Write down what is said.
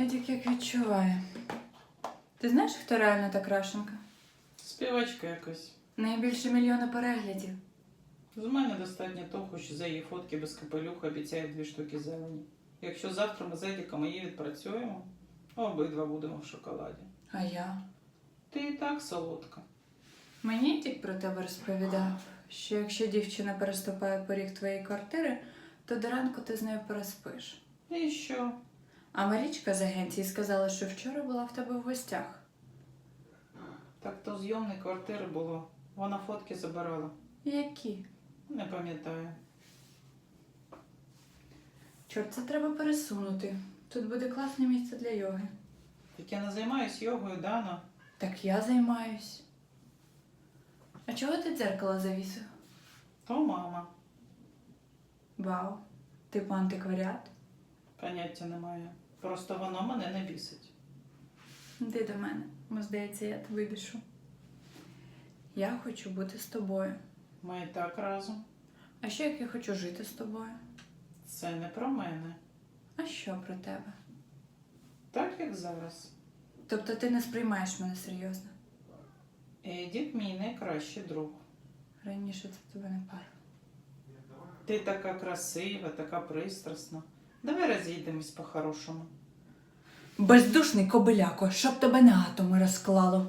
Едік як відчуває. Ти знаєш, хто реально та крашенка? Співачка якась. Найбільше мільйона переглядів. З мене достатньо того, що за її фотки без капелюха обіцяє дві штуки зелені. Якщо завтра ми з Едіком її відпрацюємо, обидва будемо в шоколаді. А я? Ти і так солодка. Мені Едік про тебе розповідав, що якщо дівчина переступає поріг твоєї квартири, то до ранку ти з нею переспиш. І що? А Марічка з агенції сказала, що вчора була в тебе в гостях. Так то зйомної квартири було. Вона фотки забирала. Які? Не пам'ятаю. Чорт, це треба пересунути. Тут буде класне місце для йоги. Так я не займаюсь йогою, Дана. Так я займаюсь. А чого ти дзеркало завісив? То мама. Вау, типу антикваріат. Поняття немає. Просто воно мене не бісить. Іди до мене, бо здається, я тебе бішу. Я хочу бути з тобою. Ми і так разом. А що як я хочу жити з тобою? Це не про мене. А що про тебе? Так як зараз. Тобто ти не сприймаєш мене серйозно. Едік мій найкращий друг. Раніше це тебе не пара. Ти така красива, така пристрасна. Давай розійдемось по-хорошому. Бездушний кобиляко, щоб тебе на атоми розклало.